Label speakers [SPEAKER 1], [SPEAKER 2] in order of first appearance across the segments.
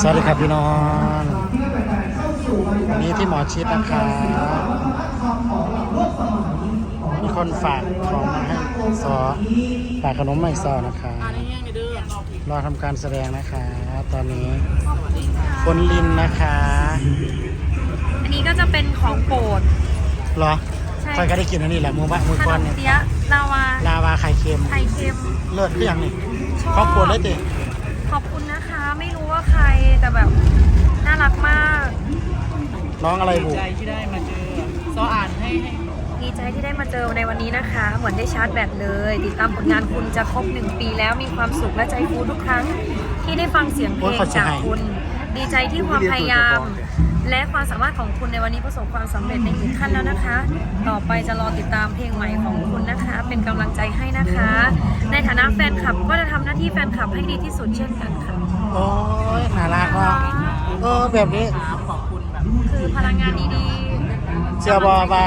[SPEAKER 1] สวัสดีครับพี่น้องวันนี้ที่หมอชิดนะครับมีคนฝากของมาให้ซอฝากขนมมาให้ซอนะคะรอทำการแสดงนะคะ ตอนนี้คนลินนะคะ
[SPEAKER 2] อันนี้ก็จะเป็นของโปรด
[SPEAKER 1] รอ
[SPEAKER 2] ใช่
[SPEAKER 1] คอยก็ได้กินอันนี้แหละมือวะมือ
[SPEAKER 2] ข
[SPEAKER 1] ก้อน
[SPEAKER 2] นม
[SPEAKER 1] เนี่ย
[SPEAKER 2] เปี๊ยะลาวา
[SPEAKER 1] ลาวาไข่เค็ม
[SPEAKER 2] ไข่เค็ม
[SPEAKER 1] เลิศคืออย่างนี้
[SPEAKER 2] ชอบ
[SPEAKER 1] ครอบครัวเลยติ
[SPEAKER 2] ขอบคุณนะคะ ไม่รู้ว่าใครแต่แบบน่ารักมาก
[SPEAKER 1] น้องอะไรบุ
[SPEAKER 3] ใจที่ได้มาเจอซออ่านให้ให้
[SPEAKER 2] ดีใจที่ได้มาเจอในวันนี้นะคะ เหมือนได้ชาร์จแบตเลย ติดตามผลงานคุณจะครบหนึ่งปีแล้วมีความสุขและใจฟูทุกครั้ง ที่ได้ฟังเสียงเพลงจากคุณ ดีใจที่ความพยายาม และความสามารถของคุณในวันนี้ประสบความสำเร็จในอีกขั้นแล้วนะคะ ต่อไปจะรอติดตามเพลงใหม่ของคุณนะคะ เป็นกำลังใจให้นะคะ ในฐานะแฟนคลับก็จะทำหน้าที่แฟนคลับให้ดีที่สุดเช่นกันค่ะ
[SPEAKER 1] โอ้ยน่ารักว่ะเออแบบนี้
[SPEAKER 3] ขอบคุณแบบ
[SPEAKER 2] คือพลังงานดี
[SPEAKER 1] เชื่อบอว่า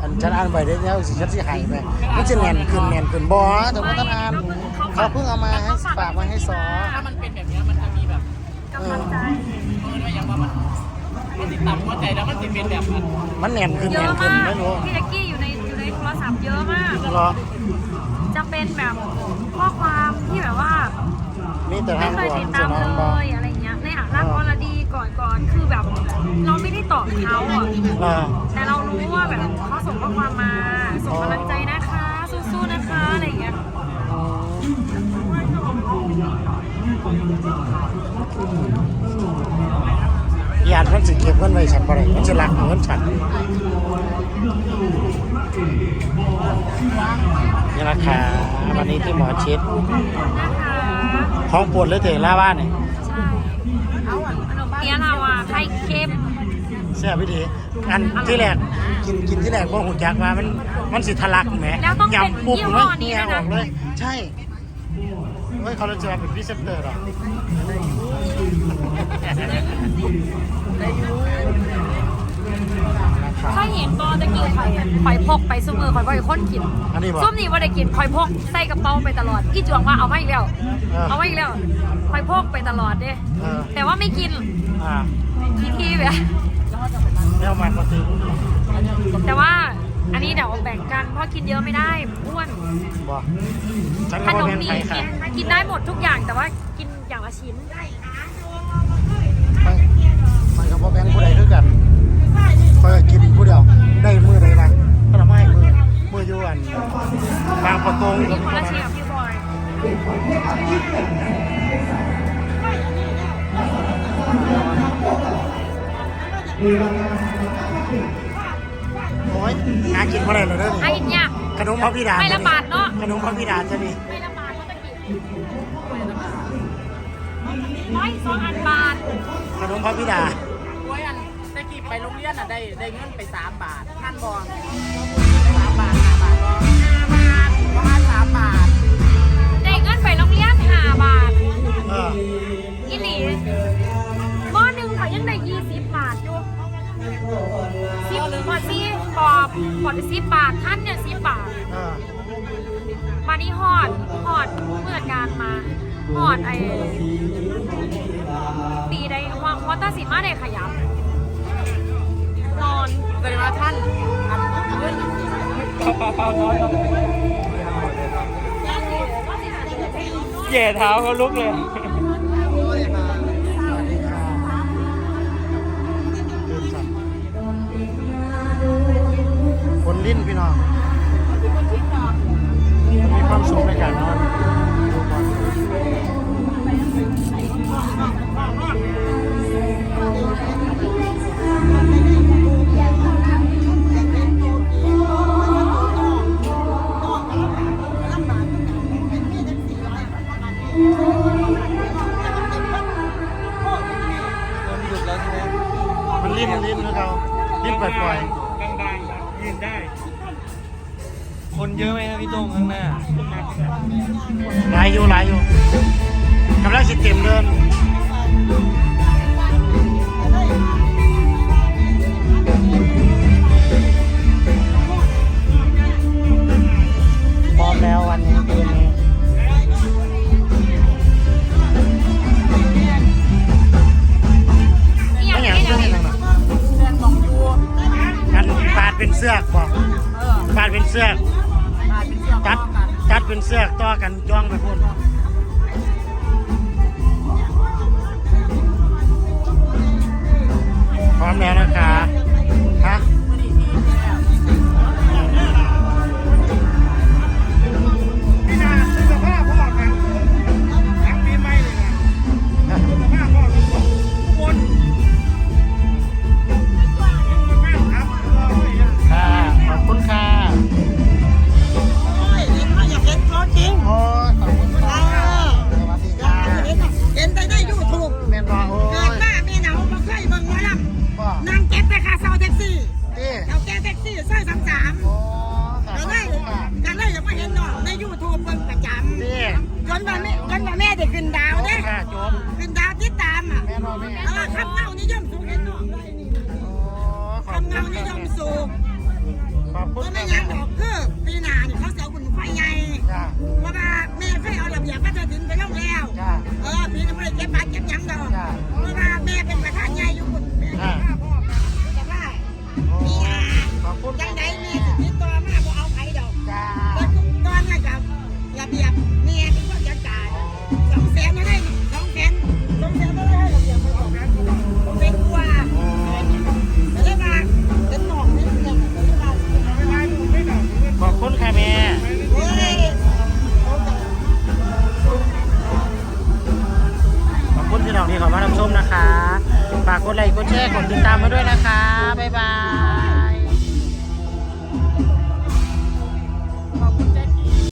[SPEAKER 1] อันฉันอ่านไปได้แล้วสิฉันสิหายไปมันจะแน่นขึ้นแน่นขึ้นบอแต่ว่าท่านอ่านเขาเพิ่งเอามาให้ฝากมาให้ซอ
[SPEAKER 3] ถ้ามันเป็นแบบเนี้ยมันจะมีแบบ
[SPEAKER 2] ๆกำลังใจ
[SPEAKER 3] เออว่าอย่างว่ามัน มันติดต่ำหัวใจแล้วมันจะเป็นแบบมัน
[SPEAKER 1] มันแน่นขึ้น
[SPEAKER 2] เย
[SPEAKER 1] แน่น
[SPEAKER 2] อะ
[SPEAKER 1] ขึ้น
[SPEAKER 2] มาก
[SPEAKER 1] ไม่รู้
[SPEAKER 2] พี่แจ็กกี้อยู่ในอยู่ในโทรศัพท์เยอะมาก
[SPEAKER 1] เหรอ
[SPEAKER 2] จะเป็นแบบข้อความที่แบบว่า
[SPEAKER 1] นี่แต่
[SPEAKER 2] ไม่
[SPEAKER 1] ทาง
[SPEAKER 2] เค
[SPEAKER 1] ด่
[SPEAKER 2] ย
[SPEAKER 1] วน
[SPEAKER 2] ติด
[SPEAKER 1] จะ
[SPEAKER 2] ตาม
[SPEAKER 1] นอน
[SPEAKER 2] เล
[SPEAKER 1] บอย
[SPEAKER 2] อะไรเงี้ยในอะรักอรดีก่อนก่อนคือแบบ เราไม่ได้ตอบเขาอะ
[SPEAKER 1] เออ
[SPEAKER 2] แต่เรารู้ว่าแบบเขาส่งข้อความมา
[SPEAKER 1] มันสิเก็บเงินไว้ฉันบ่ได้มันจะลักเงินฉันนี่ราคาวันนี้ที่หมอชิด
[SPEAKER 2] นะคะ
[SPEAKER 1] ของโปวดเลยเถอะล่าบ้านนี่
[SPEAKER 2] ใช่เอาอะขนมเปี๊ยะเราอะไข่เค็ม
[SPEAKER 1] เสียพิธีอันที่แรกกินกินที่แรกบ่หูจักว่ามันมันสิทะลักแหม
[SPEAKER 2] แล้วต้องเป็น
[SPEAKER 1] ยำปุ๊บ
[SPEAKER 2] ยี่ห้อ
[SPEAKER 1] มัน
[SPEAKER 2] นี้
[SPEAKER 1] เงีย
[SPEAKER 2] ด้วย
[SPEAKER 1] อ
[SPEAKER 2] นะ
[SPEAKER 1] อกเลย ใช่ เฮ้ยเขาเลยจะมาเป็นพรีเซนเตอร์หรอ
[SPEAKER 2] ถ้าเห็นตอนตะกี้ข่อยข่อยพกไปซุมือข่อยบ่อยคนกิน
[SPEAKER 1] อันนี้บ่
[SPEAKER 2] ส้มนี่ว่าได้กินข่อยพกใส่กระเป๋าไปตลอดอีจวงว่าเอามาอีกแล้ว
[SPEAKER 1] เออ
[SPEAKER 2] เอามาอีกแล้วข่อยพกไปตลอดเด้
[SPEAKER 1] เออ
[SPEAKER 2] แต่ว่าไม่กิน
[SPEAKER 1] อ่า
[SPEAKER 2] ทีทีแบบ
[SPEAKER 1] แล้วมันก็คือ
[SPEAKER 2] แต่ว่าอันนี้ เดี๋ยวแบ่งกันเพราะกินเยอะไม่ได้อ้วน
[SPEAKER 1] บ่ฉัน
[SPEAKER 2] ข
[SPEAKER 1] ก็
[SPEAKER 2] น
[SPEAKER 1] บ่
[SPEAKER 2] ม
[SPEAKER 1] แม่น
[SPEAKER 2] นี่
[SPEAKER 1] ไผค่ะ
[SPEAKER 2] กินได้หมดทุกอย่างแต่ว่ากินอย่างละชิ้น
[SPEAKER 1] มันมันก็บ่แบ่งผู้ใดคือกันคอยกินผู้เดียว ได้มือใดบ้างก็ทำให้มือมืออยู่อันบางประตง
[SPEAKER 2] มีคนละชิ้นกับพี่บอย
[SPEAKER 1] โอ้ย หากินบ่ได้เลยเด้อ
[SPEAKER 2] ให้
[SPEAKER 1] นี่
[SPEAKER 2] กินยาก
[SPEAKER 1] ขนมพระบิดา
[SPEAKER 2] ไม่ละบาทเนอะ
[SPEAKER 1] ขนมพระบิดาจะนี่
[SPEAKER 2] ไม่ละบาทก็ตะกี้ร้อยสองอันบาท
[SPEAKER 1] ขนมพระบิดา
[SPEAKER 3] โอ้ยอันตะกี้ไปโรงเรียนอะได้ได้เงินไปสามบาทท่านบอกสามบาทห้าบาทก็ห้าบาทก็ห้าสามบาท
[SPEAKER 1] อ
[SPEAKER 2] บพอสิบบาทท่านเนี่ยสิบบาท
[SPEAKER 1] เออ
[SPEAKER 2] มานี่ฮอดฮอดเมื่อการมาฮอดไอปีใดว่างวัตสิมาได้ขยับนอน
[SPEAKER 3] แสดงว่าท่านอันเงินเปล่าเปล่าน้อยแย่เท้าเขาลุกเลย
[SPEAKER 1] ลิ้นพี่น้อง มีความสุขในการนอนดูบอลมันลิ้นลิ้นนะเขาลิ้นปล่อย
[SPEAKER 4] กลางๆยืนได้ คนเยอะไหมครับพี่โต้งข้างหน้า
[SPEAKER 1] หลายอยู่หลายอยู่กำลังสิเต็มเดิน กันจ้องไปพูดพร้อมแล้วนะคะ
[SPEAKER 5] ทูบ
[SPEAKER 1] เบิ่
[SPEAKER 5] งประจ
[SPEAKER 1] นี่ำ
[SPEAKER 5] จนว่าแม่จนว่าแม่ได้ขึ้นดาวเด้
[SPEAKER 1] จบ ขึ้
[SPEAKER 5] นดาวติดตาม
[SPEAKER 1] อะ
[SPEAKER 5] แม่นบ่แเน่าคำเล่านิยม
[SPEAKER 1] สู คะฝากกดไลค์กดแชร์กดติดตามมาด้วยนะคะบ๊ายบาย